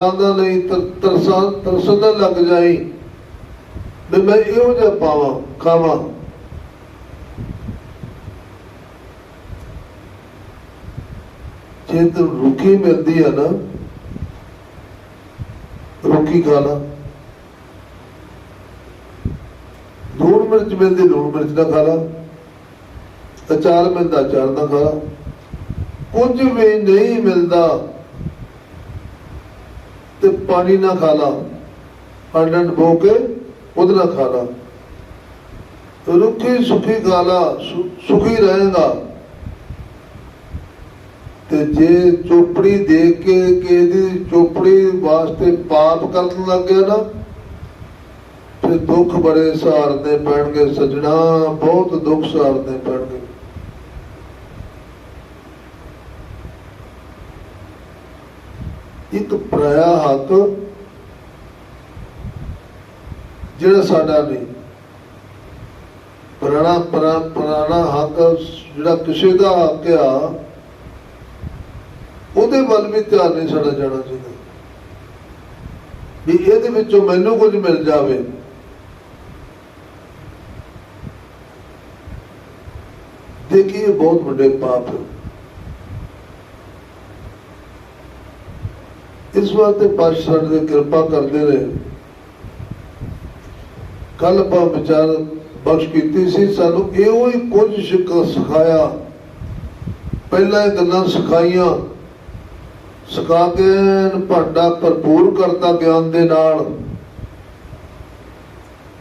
ਆਂਦਾ ਨਹੀਂ ਤਰਸਾ, ਤਰਸਣ ਲੱਗ ਜਾਈ। ਵੀ ਮੈਂ ਇਹੋ ਜਿਹਾ ਪਾਵਾਂ, ਖਾਵਾਂ। ਜੇ ਤੈਨੂੰ ਰੁੱਖੀ ਮਿਲਦੀ ਆ ਨਾ, ਰੁੱਖੀ ਖਾ ਲਾ ਲੂਣ ਮਿਰਚ ਮਿਲਦੀ, ਲੂਣ ਮਿਰਚ ਦਾ ਖਾ ਲਾ ਅਚਾਰ ਮਿਲਦਾ, ਅਚਾਰ ਦਾ ਖਾ ਲਾ ਕੁਝ ਵੀ ਨਹੀਂ ਮਿਲਦਾ। ਪਾਣੀ ਨਾ ਖਾ ਲਾ। ਅੰਡਨ ਬੋ ਕੇ ਉਹਦੇ ਨਾਲ ਖਾ ਲਾ। ਰੁੱਖੀ ਸੁਖੀ ਗਾਲਾ ਲਾ ਸੁ- ਸੁਖੀ ਰਹੇਗਾ ਤੇ ਜੇ ਚੋਪੜੀ ਦੇ ਕੇ ਕਿਹਦੀ ਚੋਪੜੀ ਵਾਸਤੇ ਪਾਪ ਕਰਨ ਲੱਗ ਗਿਆ ਨਾ ਤੇ ਦੁੱਖ ਬੜੇ ਸਹਾਰਨੇ ਪੈਣਗੇ, ਸਜਣਾ ਬਹੁਤ ਦੁੱਖ ਸਹਾਰਨੇ ਪੈਣਗੇ। ਇੱਕ ਪਰਾਇਆ ਹੱਕ ਜਿਹੜਾ ਸਾਡਾ ਨਹੀਂ। ਪੁਰਾਣਾ ਪੁਰਾਣਾ ਹੱਕ ਜਿਹੜਾ ਕਿਸੇ ਦਾ ਹੱਕ ਆ, ਉਹਦੇ ਵੱਲ ਵੀ ਧਿਆਨ ਨਹੀਂ ਸਾਡਾ ਜਾਣਾ ਚਾਹੀਦਾ। ਵੀ ਇਹਦੇ ਵਿੱਚੋਂ ਮੈਨੂੰ ਕੁਝ ਮਿਲ ਜਾਵੇ। ਦੇਖੀਏ ਬਹੁਤ ਵੱਡੇ ਪਾਪ ਹੈ। ਇਸ ਵਾਸਤੇ ਪਾਤਸ਼ਾਹ ਸਾਡੇ ਕਿਰਪਾ ਕਰਦੇ ਨੇ ਕੱਲ ਆਪਾਂ ਵਿਚਾਰ ਬਖਸ਼ ਕੀਤੀ ਸੀ, ਸਾਨੂੰ ਇਹੋ ਹੀ ਕੁਝ ਸਿਖਾਇਆ। ਪਹਿਲਾਂ ਇਹ ਗੱਲਾਂ ਸਿਖਾਈਆਂ। ਸਿਖਾ ਕੇ ਭਾਂਡਾ ਭਰਪੂਰ ਕਰਤਾ ਗਿਆਨ ਦੇ ਨਾਲ।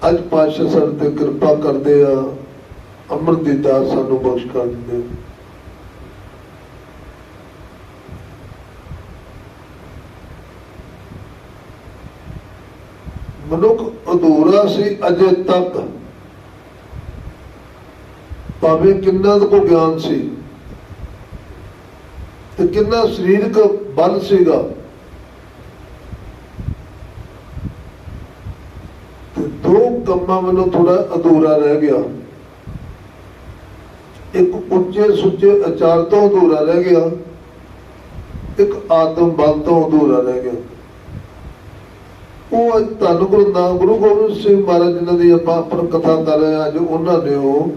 ਅੱਜ ਪਾਤਸ਼ਾਹ ਸਾਡੇ ਤੇ ਕਿਰਪਾ ਕਰਦੇ ਆ। ਅੰਮ੍ਰਿਤ ਦੀ ਦਾਤ ਸਾਨੂੰ ਬਖਸ਼ ਕਰ ਦਿੰਦੇ। ਮਨੁੱਖ ਅਧੂਰਾ ਸੀ ਅਜੇ ਤੱਕ। ਭਾਵੇਂ ਕਿੰਨਾ ਕੋ ਗਿਆਨ ਸੀ ਤੇ ਕਿੰਨਾ ਸਰੀਰਕ ਬਲ ਸੀਗਾ। ਤੇ ਦੋ ਕੰਮਾਂ ਵੱਲੋਂ ਥੋੜਾ ਅਧੂਰਾ ਰਹਿ ਗਿਆ। ਇੱਕ ਉੱਚੇ ਸੁੱਚੇ ਅਚਾਰ ਤੋਂ ਅਧੂਰਾ ਰਹਿ ਗਿਆ। ਇੱਕ ਆਤਮ ਬਲ ਤੋਂ ਅਧੂਰਾ ਰਹਿ ਗਿਆ। ਉਹ ਧੰਨ ਗੁਰੂ ਨਾਮ ਗੁਰੂ ਗੋਬਿੰਦ ਸਿੰਘ ਮਹਾਰਾਜ ਜਿਨ੍ਹਾਂ ਦੀ ਆਪਾਂ ਆਪਣ ਕਥਾ ਕਰ ਰਹੇ ਹਾਂ, ਅੱਜ ਉਹਨਾਂ ਨੇ ਉਹ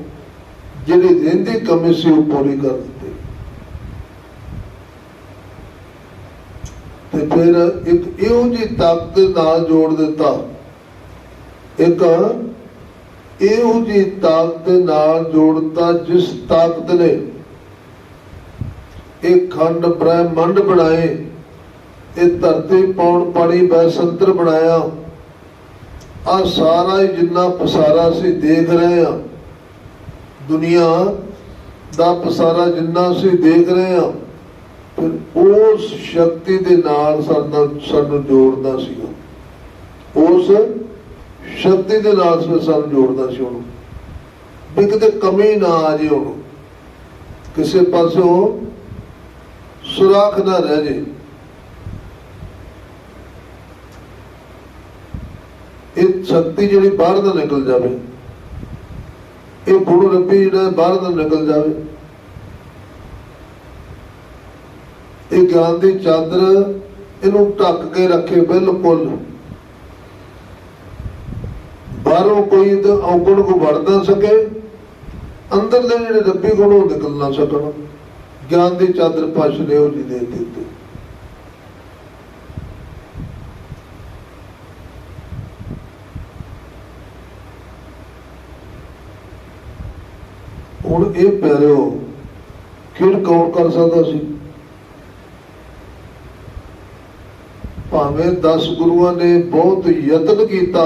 ਜਿਹੜੀ ਰਹਿੰਦੀ ਕਮੀ ਸੀ ਉਹ ਪੂਰੀ ਕਰ ਦਿੱਤੀ। ਤੇ ਫਿਰ ਇੱਕ ਇਹੋ ਜੀ ਤਾਕਤ ਨਾਲ ਜੋੜ ਦਿੱਤਾ। ਇੱਕ ਇਹੋ ਜੀ ਤਾਕਤ ਨਾਲ ਜੋੜਤਾ ਜਿਸ ਤਾਕਤ ਨੇ ਇਹ ਖੰਡ ਬ੍ਰਹਿਮੰਡ ਬਣਾਏ। ਇਹ ਧਰਤੀ ਪੌਣ ਪਾਣੀ ਬੈਸੰਤਰ ਬਣਾਇਆ। ਆ ਸਾਰਾ ਹੀ ਜਿੰਨਾ ਪਸਾਰਾ ਸੀ ਦੇਖ ਰਹੇ ਆ ਦੁਨੀਆ ਦਾ ਪਸਾਰਾ ਜਿੰਨਾ ਅਸੀਂ ਦੇਖ ਰਹੇ ਆ ਫਿਰ ਉਸ ਸ਼ਕਤੀ ਦੇ ਨਾਲ ਸਾਡਾ ਸਾਨੂੰ ਜੋੜਦਾ ਸੀ ਉਸ ਸ਼ਕਤੀ ਦੇ ਨਾਲ ਸ- ਸਾਨੂੰ ਜੋੜਦਾ ਸੀ ਉਹਨੂੰ। ਵੀ ਕਿਤੇ ਕਮੀ ਨਾ ਆ ਜੇ ਉਹਨੂੰ। ਕਿਸੇ ਪਾਸੋਂ ਸੁਰਾਖ ਨਾ ਰਹਿ ਜੇ। ਇਹ ਸ਼ਕਤੀ ਜਿਹੜੀ ਬਾਹਰ ਦਾ ਨਿਕਲ ਜਾਵੇ। ਇਹ ਗੁਰੂ ਰੱਬੀ ਜਿਹੜਾ ਬਾਹਰ ਦਾ ਨਿਕਲ ਜਾਵੇ। ਇਹ ਗਿਆਨ ਦੀ ਚਾਦਰ ਇਹਨੂੰ ਢੱਕ ਕੇ ਰੱਖੇ ਬਿਲਕੁਲ। ਬਾਹਰੋਂ ਕੋਈ ਇਹਦੇ ਔਗਣ ਕੋ ਵੜ ਨਾ ਸਕੇ ਅੰਦਰਲੇ ਜਿਹੜੇ ਰੱਬੀ ਗੁਣ ਉਹ ਨਿਕਲ ਨਾ ਸਕਣ। ਗਿਆਨ ਦੀ ਚਾਦਰ ਪਾਸ਼ ਨੇ ਉਹ ਜੀ ਦੇ ਦਿੱਤੀ। ਹੁਣ ਇਹ ਪਿਆਰਿਓ, ਕਿਹੜ ਕੌਣ ਕਰ ਸਕਦਾ ਸੀ? ਭਾਵੇਂ 10 ਗੁਰੂਆਂ ਨੇ ਬਹੁਤ ਯਤਨ ਕੀਤਾ,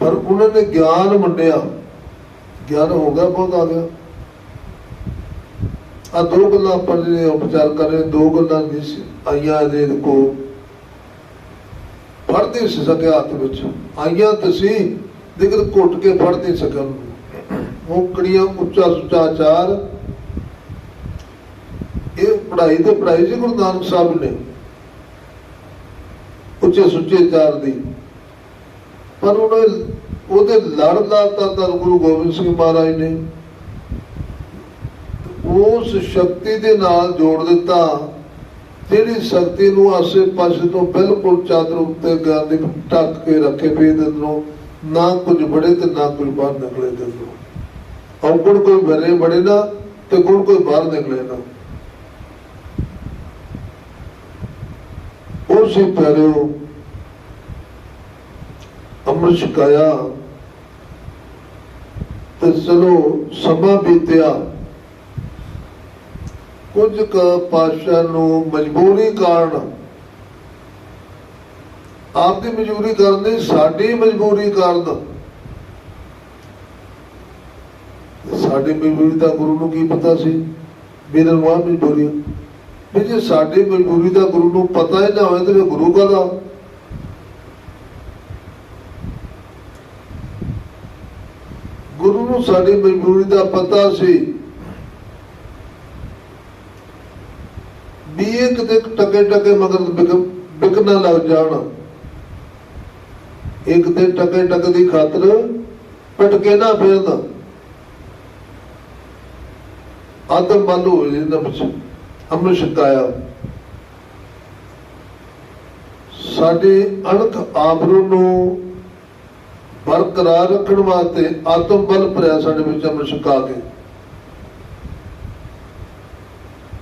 ਪਰ ਉਹਨਾਂ ਨੇ ਗਿਆਨ ਮੰਡਿਆ ਗਿਆਨ ਹੋ ਗਿਆ, ਬਹੁਤ ਆ ਗਿਆ। ਆ ਦੋ ਗੱਲਾਂ ਆਪਾਂ ਜਿਹੜੇ ਉਪਚਾਰ ਕਰ ਦੋ ਗੱਲਾਂ ਨਹੀਂ ਸੀ ਆਈਆਂ ਦੇ ਕੋ ਫੜਦੇ ਸੀ ਸਕੇ ਹੱਥ ਵਿੱਚ, ਆਈਆਂ ਤੇ ਲੇਕਿਨ ਘੁੱਟ ਕੇ ਫੜ ਨਹੀਂ ਸਕਣ। ਉਹ ਉੱਚਾ ਸੁੱਚਾ ਚਾਰ ਇਹ ਪੜ੍ਹਾਈ ਤੇ ਪੜ੍ਹਾਈ ਜੀ ਗੁਰੂ ਨਾਨਕ ਸਾਹਿਬ ਨੇ। ਉੱਚੇ ਸੁੱਚੇ ਚਾਰ ਦੀ। ਪਰ ਉਹਨੇ ਉਹਦੇ ਲੜ ਲਾਤਾ ਤਾਂ ਗੁਰੂ ਗੋਬਿੰਦ ਸਿੰਘ ਮਹਾਰਾਜ ਨੇ। ਉਸ ਸ਼ਕਤੀ ਦੇ ਨਾਲ ਜੋੜ ਦਿੱਤਾ, ਜਿਹੜੀ ਸ਼ਕਤੀ ਨੂੰ ਆਸੇ ਪਾਸੇ ਤੋਂ ਬਿਲਕੁਲ ਚਾਦਰ ਉੱਤੇ ਗਿਆਨ ਦੀ ਢੱਕ ਕੇ ਰੱਖੇ ਵੀ ਨੂੰ ਨਾ ਕੁਝ ਬੜੇ ਤੇ ਨਾ ਕੁਝ ਬਾਹਰ ਨਿਕਲੇ ਦਿਲ ਔਗਣ ਕੋਈ ਬਰੇ ਬੜੇ ਨਾ, ਤੇ ਗੁਣ ਕੋਈ ਬਾਹਰ ਨਿਕਲੇ ਨਾ। ਉਹ ਸੀ ਪਿਆਰਿਓ ਅੰਮ੍ਰਿਤ ਛਕਾਇਆ ਤੇ ਚਲੋ ਸਮਾਂ ਬੀਤਿਆ। ਕੁਝ ਕ ਪਾਸ਼ਾ ਨੂੰ ਮਜਬੂਰੀ ਕਾਰਨ ਆਪ ਦੀ ਮਜਬੂਰੀ ਕਰਨ ਦੀ, ਸਾਡੀ ਮਜਬੂਰੀ ਕਰਨ। ਸਾਡੀ ਮਜਬੂਰੀ ਦਾ ਗੁਰੂ ਨੂੰ ਕੀ ਪਤਾ ਸੀ? ਮੇਰੇ ਨੂੰ ਮਜਬੂਰੀ। ਵੀ ਜੇ ਸਾਡੀ ਮਜਬੂਰੀ ਦਾ ਗੁਰੂ ਨੂੰ ਪਤਾ ਹੀ ਨਾ ਹੋਵੇ ਤੇ ਫਿਰ ਗੁਰੂ ਕਾਹਦਾ ਗੁਰੂ ਨੂੰ ਸਾਡੀ ਮਜਬੂਰੀ ਦਾ ਪਤਾ ਸੀ। ਵੀ ਇਹ ਕਿਤੇ ਟਕੇ ਟਕੇ ਮਗਰ ਵਿਕ ਵਿਕਣਾ ਲੱਗ ਜਾਣ। ਇੱਕ ਤੇ ਟਕੇ ਟਕ ਦੀ ਖਾਤਰ ਪਟਕੇ ਨਾ ਫੇਰਦਾ। ਆਦਮ ਬੰਦ ਹੋ ਜਾਂਦਾ ਵਿੱਚ। ਅੰਮ੍ਰਿਤ ਛਕਾਇਆ। ਸਾਡੇ ਅਣਖ ਆਬਰੂ ਨੂੰ ਬਰਕਰਾਰ ਰੱਖਣ ਵਾਸਤੇ ਆਤਮ ਬਲ ਭਰਿਆ ਸਾਡੇ ਵਿੱਚ ਅੰਮ੍ਰਿਤ ਛਕਾ ਕੇ।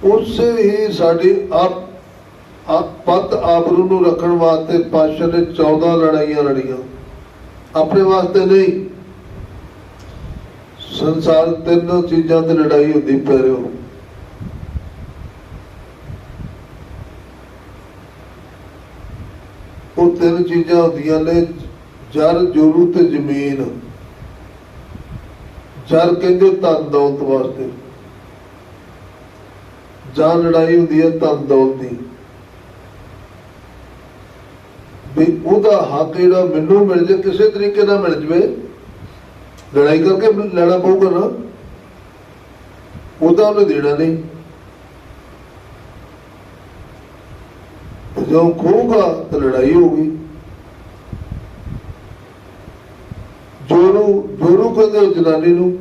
ਉਸੇ ਹੀ ਸਾਡੀ ਆਪ ਆਪ ਪਤ ਆਬਰੂ ਨੂੰ ਰੱਖਣ ਵਾਸਤੇ ਪਾਸ਼ਾ ਨੇ 14 ਲੜਾਈਆਂ ਲੜੀਆਂ। ਆਪਣੇ ਵਾਸਤੇ ਨਹੀਂ। ਸੰਸਾਰ ਤਿੰਨ ਚੀਜ਼ਾਂ ਤੇ ਲੜਾਈ ਹੁੰਦੀ ਪਿਆਰਿਓ ਉਹ ਤਿੰਨ ਚੀਜ਼ਾਂ ਹੁੰਦੀਆਂ ਨੇ ਜਰ ਜੋਰੂ ਤੇ ਜ਼ਮੀਨ। ਜਰ ਕਹਿੰਦੇ ਧਨ ਦੌਲਤ ਵਾਸਤੇ। ਜਾਂ ਲੜਾਈ ਹੁੰਦੀ ਹੈ ਧਨ ਦੌਲਤ ਦੀ। ਵੀ ਉਹਦਾ ਹੱਕ ਜਿਹੜਾ ਮੈਨੂੰ ਮਿਲ ਜੇ, ਕਿਸੇ ਤਰੀਕੇ ਨਾਲ ਮਿਲ ਜਵੇ, ਲੜਾਈ ਕਰਕੇ ਲੈਣਾ ਪਊਗਾ ਨਾ, ਉਹਦਾ ਉਹਨੇ ਦੇਣਾ ਨਹੀਂ। ਜਦੋਂ ਖੋਗਾ ਤਾਂ ਲੜਾਈ ਹੋਊਗੀ। ਜੋਰੂ ਜੋਰੂ ਕਹਿੰਦੇ ਜਨਾਨੀ ਨੂੰ,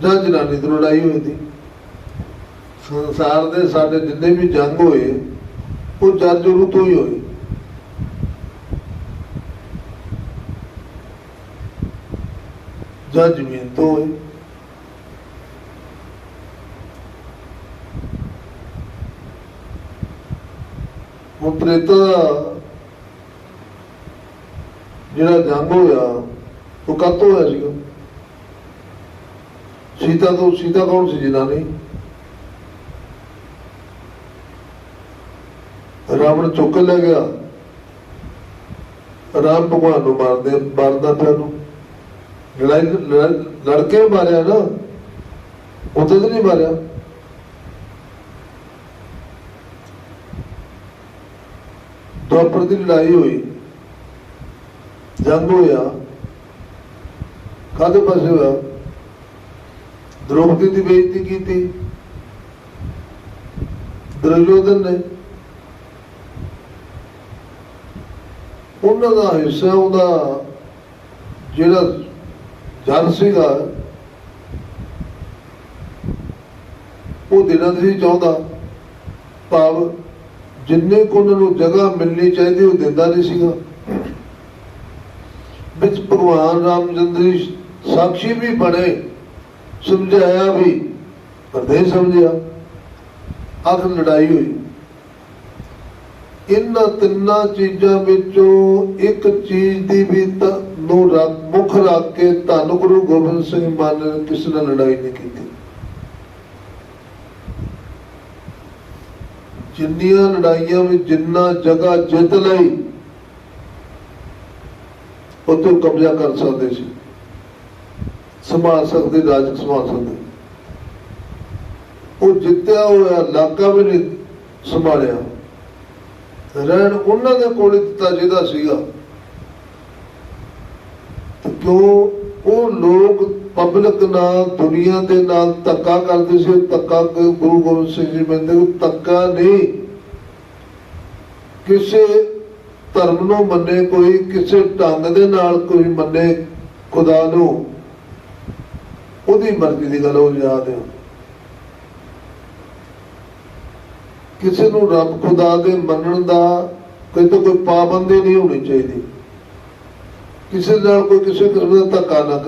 ਜਾਂ ਜਨਾਨੀ ਤੋਂ ਲੜਾਈ ਹੋਈ ਸੀ ਸੰਸਾਰ ਦੇ ਸਾਡੇ ਜਿੰਨੇ ਵੀ ਜੰਗ ਹੋਏ ਉਹ ਜਦ ਜੋਰੂ ਤੋਂ ਹੀ ਹੋਏ ਜਾਂ ਜ਼ਮੀਨ ਤੋਂ ਹੋਏ ਉਹ ਪ੍ਰੇਤਾ ਦਾ ਜਿਹੜਾ ਜੰਗ ਹੋਇਆ, ਉਹ ਕਦ ਹੋਇਆ ਸੀਗਾ। ਸੀਤਾ ਤੋਂ ਸੀਤਾ ਕੌਣ ਸੀ ਜਨਾਨੀ ਰਾਵਣ ਚੁੱਕ ਲੈ ਗਿਆ। ਰਾਮ ਭਗਵਾਨ ਨੂੰ ਮਾਰਦੇ, ਮਾਰਦਾ ਪਿਆ ਨੂੰ ਲੜਾਈ ਲੜਕੇ ਮਾਰਿਆ ਨਾ, ਉੱਥੇ ਤਾਂ ਨਹੀਂ ਮਾਰਿਆ। ਦੁਆਪਰ ਦੀ ਲੜਾਈ ਹੋਈ। ਜੰਗ ਹੋਇਆ। ਕਾਹਦੇ ਪਾਸੇ ਹੋਇਆ? ਦ੍ਰੋਪਦੀ ਦੀ ਬੇਇੱਜ਼ਤੀ ਕੀਤੀ। ਦੁਰਯੋਧਨ ਨੇ ਉਹਨਾਂ ਦਾ ਹਿੱਸਾ ਉਹਦਾ ਜਿਹੜਾ ਜਨ ਸੀਗਾ, ਉਹ ਦੇਣਾ ਨਹੀਂ ਚਾਹੁੰਦਾ। ਭਾਵ ਜਿੰਨੇ ਕੋ ਉਹਨਾਂ ਨੂੰ ਜਗ੍ਹਾ ਮਿਲਣੀ ਚਾਹੀਦੀ, ਉਹ ਦਿੰਦਾ ਨਹੀਂ ਸੀਗਾ। ਵਿੱਚ ਭਗਵਾਨ ਰਾਮਚੰਦਰ ਜੀ ਸਾਖੀ ਵੀ ਬਣੇ, ਸਮਝਾਇਆ ਵੀ, ਪਰ ਨਹੀਂ ਸਮਝਿਆ। ਆਖਰ ਲੜਾਈ ਹੋਈ। ਇਹਨਾਂ ਤਿੰਨਾਂ ਚੀਜ਼ਾਂ ਵਿੱਚੋਂ ਇੱਕ ਚੀਜ਼ ਦੀ ਵੀ ਨੂੰ ਮੁੱਖ ਰੱਖ ਕੇ ਧੰਨ ਗੁਰੂ ਗੋਬਿੰਦ ਸਿੰਘ ਮਾਨ ਨੇ ਕਿਸੇ ਨਾਲ ਲੜਾਈ ਨਹੀਂ ਕੀਤੀ। ਜਿੰਨੀਆਂ ਲੜਾਈਆਂ ਵਿੱਚ ਜਿੰਨਾ ਜਗ੍ਹਾ ਜਿੱਤ ਲਈ, ਉੱਥੇ ਕਬਜ਼ਾ ਕਰ ਸਕਦੇ ਸੀ। ਸੰਭਾਲ ਸਕਦੇ ਰਾਜ ਸੰਭਾਲ ਸਕਦੇ। ਉਹ ਜਿੱਤਿਆ ਹੋਇਆ ਇਲਾਕਾ ਵੀ ਨਹੀਂ ਸੰਭਾਲਿਆ। ਰਹਿਣ ਉਹਨਾਂ ਦੇ ਕੋਲ ਦਿੱਤਾ ਜਿਹਦਾ ਸੀਗਾ। ਕਿਉਂ ਉਹ ਲੋਕ ਪਬਲਿਕ ਨਾਲ, ਦੁਨੀਆ ਦੇ ਨਾਲ ਧੱਕਾ ਕਰਦੇ ਸੀ ਉਹ ਧੱਕਾ ਗੁਰੂ ਗੋਬਿੰਦ ਸਿੰਘ ਜੀ ਕਹਿੰਦੇ ਉਹ ਧੱਕਾ ਨਹੀਂ। ਕਿਸੇ ਧਰਮ ਨੂੰ ਮੰਨੇ ਕੋਈ, ਕਿਸੇ ਢੰਗ ਦੇ ਨਾਲ ਕੋਈ ਮੰਨੇ ਖੁਦਾ ਨੂੰ। ਉਹਦੀ ਮਰਜ਼ੀ ਦੀ ਗੱਲ ਉਹ ਯਾਦ ਹੈ। ਕਿਸੇ ਨੂੰ ਰੱਬ ਖੁਦਾ ਦੇ ਮੰਨਣ ਦਾ ਕੋਈ ਤਾਂ ਕੋਈ ਪਾਬੰਦੀ ਨਹੀਂ ਹੋਣੀ ਚਾਹੀਦੀ। ਕਿਸੇ ਨਾਲ ਕੋਈ ਕਿਸੇ ਤਰ੍ਹਾਂ ਦਾ ਧੱਕਾ ਨਾ